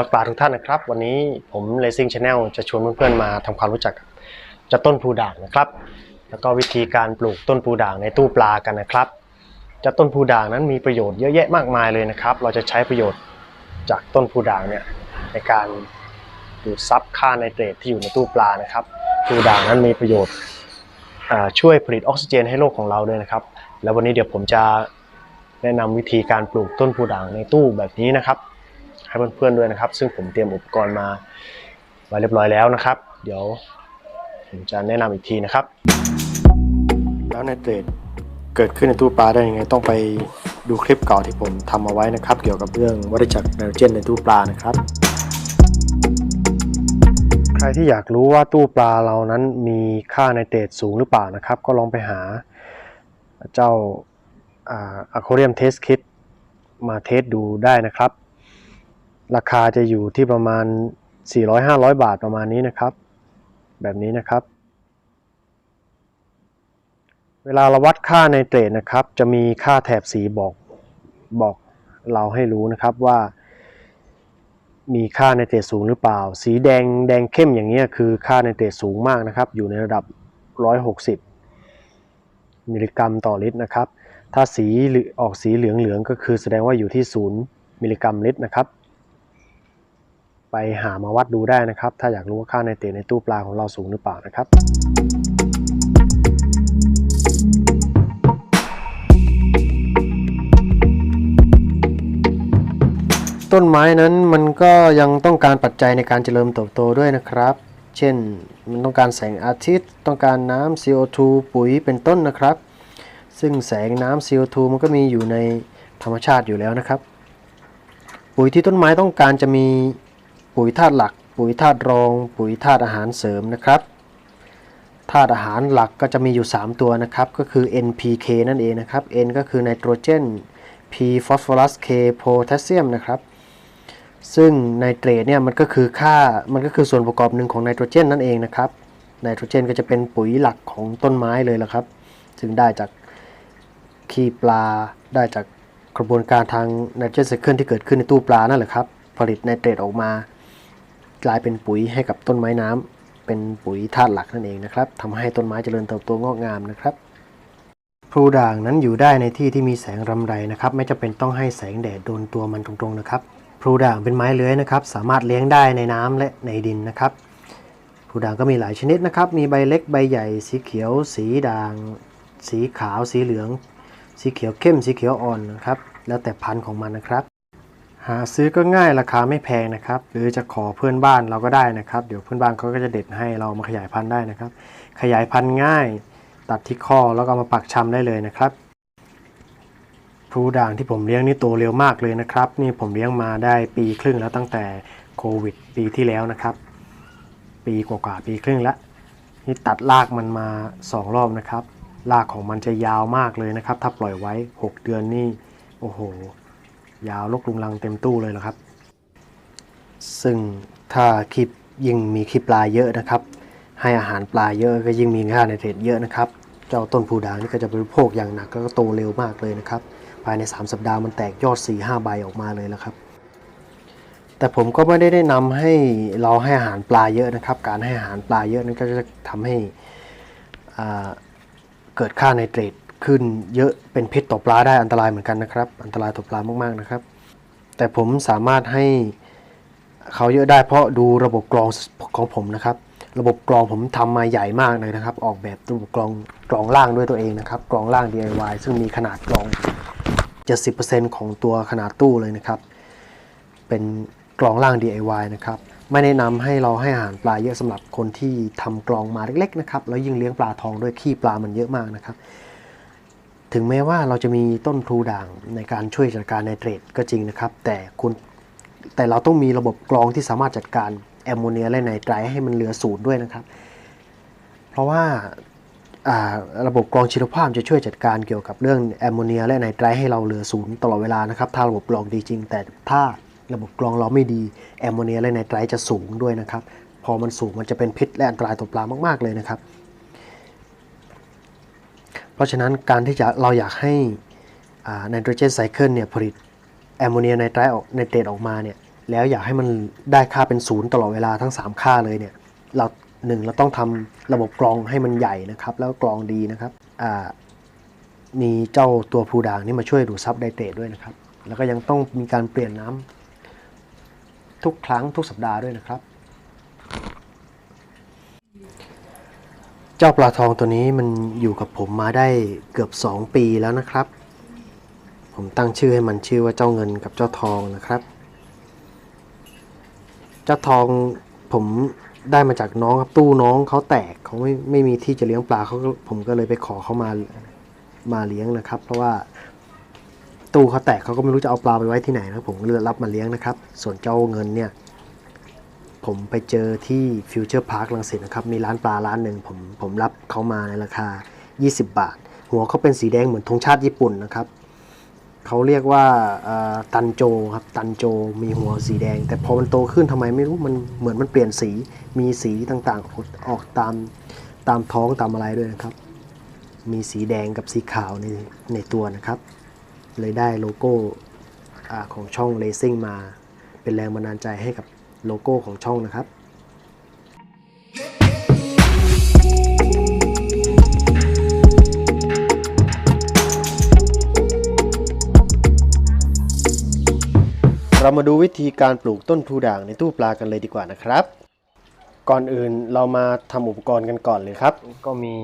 รักปลาทุกท่านนะครับ วันนี้ผม Racing Channel จะชวนเพื่อนๆมาทำความรู้จักจะต้นพูด่างนะครับ แล้วก็วิธีการปลูกต้นพูด่างในตู้ปลากันนะครับ จะต้นพูด่างนั้นมีประโยชน์เยอะแยะมากมายเลยนะครับ เราจะใช้ประโยชน์จากต้นพูด่างเนี่ยในการดูดซับค่าไนเตรตที่อยู่ในตู้ปลานะครับพูด่างนั้นมีประโยชน์ช่วยผลิตออกซิเจนให้โลกของเราด้วยนะครับ แล้ววันนี้เดี๋ยวผมจะแนะนำวิธีการปลูกต้นพูด่างในตู้แบบนี้นะครับ ให้เพื่อนๆด้วยนะครับ ซึ่งผมเตรียมอุปกรณ์มาไว้เรียบร้อยแล้วนะครับ เดี๋ยวผมจะแนะนำอีกทีนะครับ แล้วไนเตรตเกิดขึ้นในตู้ปลาได้ยังไงต้องไปดูคลิปเก่าที่ผมทำเอาไว้นะครับ เกี่ยวกับเรื่องวัฏจักรไนโตรเจนในตู้ปลานะครับ ใครที่อยากรู้ว่าตู้ปลาเรานั้นมีค่าไนเตรตสูงหรือเปล่านะครับ ก็ลองไปหาเจ้าอะควาเรียมเทสคิดมาเทสดูได้นะครับ ราคาจะอยู่ที่ประมาณ 400-500 บาทประมาณนี้นะครับ แบบนี้นะครับ เวลาเราวัดค่าไนเตรตนะครับ จะมีค่าแถบสีบอกบอกเราให้รู้นะครับว่า มีค่าไนเตรตสูงหรือเปล่า สีแดงแดงเข้มอย่างนี้คือค่าไนเตรตสูงมากนะครับ อยู่ในระดับ 160 มิลลิกรัมต่อลิตรนะครับ ถ้าสีอออกสีเหลืองๆก็คือแสดงว่าอยู่ที่ 0 มิลลิกรัมลิตรนะครับ ไปหามาวัดดูได้นะครับ ถ้าอยากรู้ว่าค่าไนเตรตในตู้ปลาของเราสูงหรือเปล่านะครับต้นไม้นั้นมันก็ยังต้องการปัจจัยในการเจริญเติบโตด้วยนะครับ เช่น มันต้องการแสงอาทิตย์ ต้องการน้ำ CO2 ปุ๋ยเป็นต้นนะครับ ซึ่งแสงน้ำ CO2 มันก็มีอยู่ในธรรมชาติอยู่แล้วนะครับ ปุ๋ยที่ต้นไม้ต้องการจะมี ปุ๋ยธาตุหลัก ปุ๋ยธาตุรอง ปุ๋ยธาตุอาหารเสริมนะครับธาตุอาหารหลักก็จะมีอยู่ 3 ตัวนะครับ ก็คือ NPK นั่นเองนะครับ N ก็คือไนโตรเจน P ฟอสฟอรัส K โพแทสเซียมนะครับ ซึ่งไนเตรตเนี่ยมันก็คือค่ามันก็คือส่วนประกอบหนึ่งของไนโตรเจนนั่นเองนะครับไนโตรเจนก็จะเป็นปุ๋ยหลักของต้นไม้เลยละครับ ซึ่งได้จากขี้ปลา ได้จากกระบวนการทางไนโตรเจนไซเคิลที่เกิดขึ้นในตู้ปลานั่นแหละครับ ผลิตไนเตรตออกมา กลายเป็นปุ๋ยให้กับต้นไม้น้ำเป็นปุ๋ยธาตุหลักนั่นเองนะครับทำให้ต้นไม้เจริญเติบโตงอกงามนะครับพลูด่างนั้นอยู่ได้ในที่ที่มีแสงรำไรนะครับ ไม่จำเป็นต้องให้แสงแดดโดนตัวมันตรงๆนะครับพลูด่างเป็นไม้เลื้อยนะครับ สามารถเลี้ยงได้ในน้ำและในดินนะครับพลูด่างก็มีหลายชนิดนะครับ มีใบเล็กใบใหญ่ สีเขียว สีด่าง สีขาว สีเหลือง สีเขียวเข้ม สีเขียวอ่อนนะครับ แล้วแต่พันธุ์ของมันนะครับ หาซื้อก็ง่ายราคาไม่แพงนะครับ หรือจะขอเพื่อนบ้านเราก็ได้นะครับ เดี๋ยวเพื่อนบ้านเขาก็จะเด็ดให้เรามาขยายพันธุ์ได้นะครับ ขยายพันธุ์ง่าย ตัดที่ข้อแล้วก็มาปักชำได้เลยนะครับพลูด่างที่ผมเลี้ยงนี่โตเร็วมากเลยนะครับ นี่ผมเลี้ยงมาได้ปีครึ่งแล้วตั้งแต่โควิด ปีที่แล้วนะครับ ปีกว่าๆปีครึ่งแล้วนี่ตัดรากมันมาสองรอบนะครับรากของมันจะยาวมากเลยนะครับ ถ้าปล่อยไว้ 6 เดือนนี่โอ้โห ยาวลกลุงลังเต็มตู้เลยละครับ ซึ่งถ้าคลิปยิ่งมีคลิปปลาเยอะนะครับ ให้อาหารปลาเยอะก็ยิ่งมีค่าไนเตรตเยอะนะครับ เจ้าต้นพูด่างนี่ก็จะบริโภคอย่างหนักแล้วก็โตเร็วมากเลยนะครับ ภายใน 3 สัปดาห์มันแตกยอด 4-5 ใบออกมาเลยแล้วครับ แต่ผมก็ไม่ได้แนะนำให้เราให้อาหารปลาเยอะนะครับ การให้อาหารปลาเยอะนั้นก็จะทำให้เกิดค่าไนเตรต ขึ้นเยอะเป็นพิษต่อปลาได้อันตรายเหมือนกันนะครับ อันตรายต่อปลามากๆนะครับ แต่ผมสามารถให้เขาเยอะได้เพราะดูระบบกรองของผมนะครับ ระบบกรองผมทำมาใหญ่มากเลยนะครับ ออกแบบระบบกรองกรองล่างด้วยตัวเองนะครับกรองล่าง DIY ซึ่งมีขนาดกรอง 70%ของตัวขนาดตู้เลยนะครับ เป็นกรองล่าง DIY นะครับไม่แนะนำให้เราให้อาหารปลาเยอะสำหรับคนที่ทำกรองมาเล็กๆนะครับแล้วยิ่งเลี้ยงปลาทองด้วยขี้ปลามันเยอะมากนะครับ ถึงแม้ว่าเราจะมีต้นพลูด่างในการช่วยจัดการไนเตรตก็จริงนะครับ แต่คุณแต่เราต้องมีระบบกรองที่สามารถจัดการแอมโมเนียและไนไตรให้มันเหลือศูนย์ด้วยนะครับ เพราะว่าระบบกรองชีวภาพจะช่วยจัดการเกี่ยวกับเรื่องแอมโมเนียและไนไตรให้เราเหลือศูนย์ตลอดเวลานะครับ ถ้าระบบกรองดีจริง แต่ถ้าระบบกรองเราไม่ดีแอมโมเนียและไนไตรจะสูงด้วยนะครับ พอมันสูงมันจะเป็นพิษและอันตรายต่อปลามากๆเลยนะครับ ราะฉะนั้นการที่จะเราอยากให้ไนโตรเจนไซเคิลเนี่ยผลิตแอมโมเนียไนไตรออกไนเตรตออกมาเนี่ยแล้วอยากให้มันได้ค่าเป็นศูนย์ตลอดเวลาทั้ง 3 ค่าเลยเนี่ยเราหนึ่งเราต้องทำระบบกรองให้มันใหญ่นะครับ แล้วกรองดีนะครับมีเจ้าตัวพูด่างนี่มาช่วยดูดซับไดเตรตด้วยนะครับ แล้วก็ยังต้องมีการเปลี่ยนน้ำทุกครั้งทุกสัปดาห์ด้วยนะครับ เจ้าปลาทองตัวนี้มันอยู่กับผมมาได้เกือบ 2 ปีแล้วนะครับ ผมตั้งชื่อให้มันชื่อว่าเจ้าเงินกับเจ้าทองนะครับ เจ้าทองผมได้มาจากน้องครับตู้น้องเขาแตกเขาไม่ไม่มีที่จะเลี้ยงปลาเขาผมก็เลยไปขอเขามามาเลี้ยงนะครับ เพราะว่าตู้เขาแตกเขาก็ไม่รู้จะเอาปลาไปไว้ที่ไหนนะผมก็เลยรับมาเลี้ยงนะครับ ส่วนเจ้าเงินเนี่ย ผมไปเจอที่ฟิวเจอร์พาร์คลังสิตนะครับ มีร้านปลาร้านหนึ่งผมผมรับเขามาในราคา 20 บาท หัวเขาเป็นสีแดงเหมือนธงชาติญี่ปุ่นนะครับเขาเรียกว่าตันโจครับตันโจมีหัวสีแดง แต่พอมันโตขึ้นทำไมไม่รู้มันเหมือนมันเปลี่ยนสีมีสีต่างๆ ออกตามตามท้องตามอะไรด้วยนะครับ มีสีแดงกับสีขาวในในตัวนะครับ เลยได้โลโก้อของช่องเลซิ่งมา เป็นแรงบันดาลใจให้กับ โลโก้ของช่องนะครับเรามาดูวิธีการปลูกต้นพลูด่างในตู้ปลากันเลยดีกว่านะครับ ก่อนอื่นเรามาทำอุปกรณ์กันก่อนเลยครับ ก็มี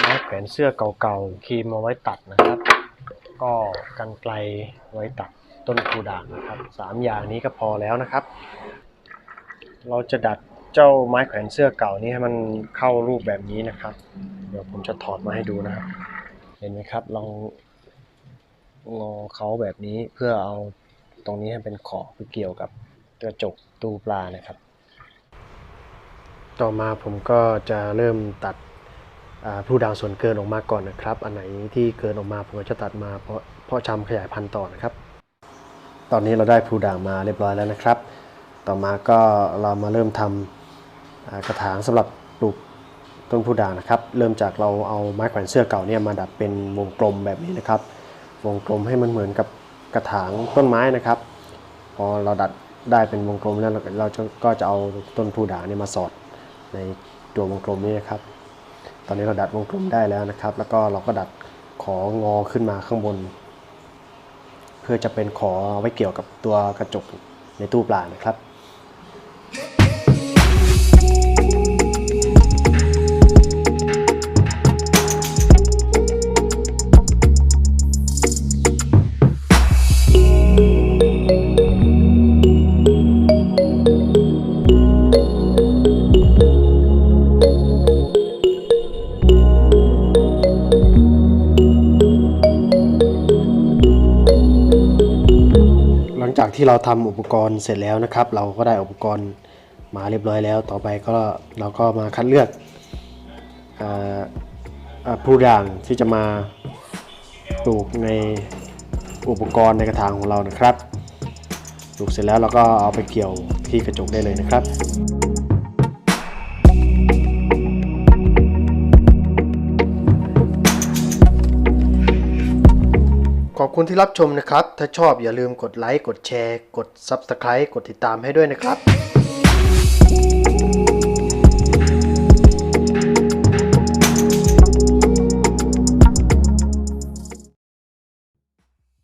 ไม้แขวนเสื้อเก่าๆครีมมาไว้ตัดนะครับ ก็กันไกลไว้ตัด ต้นพลูด่างนะครับสามอย่างนี้ก็พอแล้วนะครับ เราจะดัดเจ้าไม้แขวนเสื้อเก่านี้ให้มันเข้ารูปแบบนี้นะครับ เดี๋ยวผมจะถอดมาให้ดูนะครับ เห็นไหมครับลองงอเขาแบบนี้เพื่อเอาตรงนี้ให้เป็นขอบคือเกี่ยวกับกระจกตู้ปลานะครับ ต่อมาผมก็จะเริ่มตัดอ่าพลูด่างส่วนเกินออกมาก่อนนะครับ อันไหนที่เกินออกมาผมก็จะตัดมาเพราะเพาะชำขยายพันธุ์ต่อนะครับ ตอนนี้เราได้พลูด่างมาเรียบร้อยแล้วนะครับ ต่อมาก็เรามาเริ่มทำอ่ากระถางสำหรับปลูกต้นพลูด่างนะครับ เริ่มจากเราเอาไม้แขวนเสื้อเก่าเนี่ยมาดัดเป็นวงกลมแบบนี้นะครับ วงกลมให้มันเหมือนกับกระถางต้นไม้นะครับ พอเราดัดได้เป็นวงกลมแล้วเราก็จะก็จะเอาต้นพลูด่างเนี่ยมาสอดในตัววงกลมนี้นะครับ ตอนนี้เราดัดวงกลมได้แล้วนะครับ แล้วก็เราก็ดัดของอขึ้นมาข้างบน เพื่อจะเป็นขอไว้เกี่ยวกับตัวกระจกในตู้ปลานะครับ ที่เราทำอุปกรณ์เสร็จแล้วนะครับ เราก็ได้อุปกรณ์มาเรียบร้อยแล้ว ต่อไปก็เราก็มาคัดเลือกอ่าอ่าพลูด่างที่จะมาปลูกในอุปกรณ์ในกระถางของเรานะครับปลูกเสร็จแล้วเราก็เอาไปเกี่ยวที่กระจกได้เลยนะครับ ขอบคุณที่รับชมนะครับ ถ้าชอบอย่าลืมกดไลค์ กดแชร์ กด Subscribe กดติดตามให้ด้วยนะครับ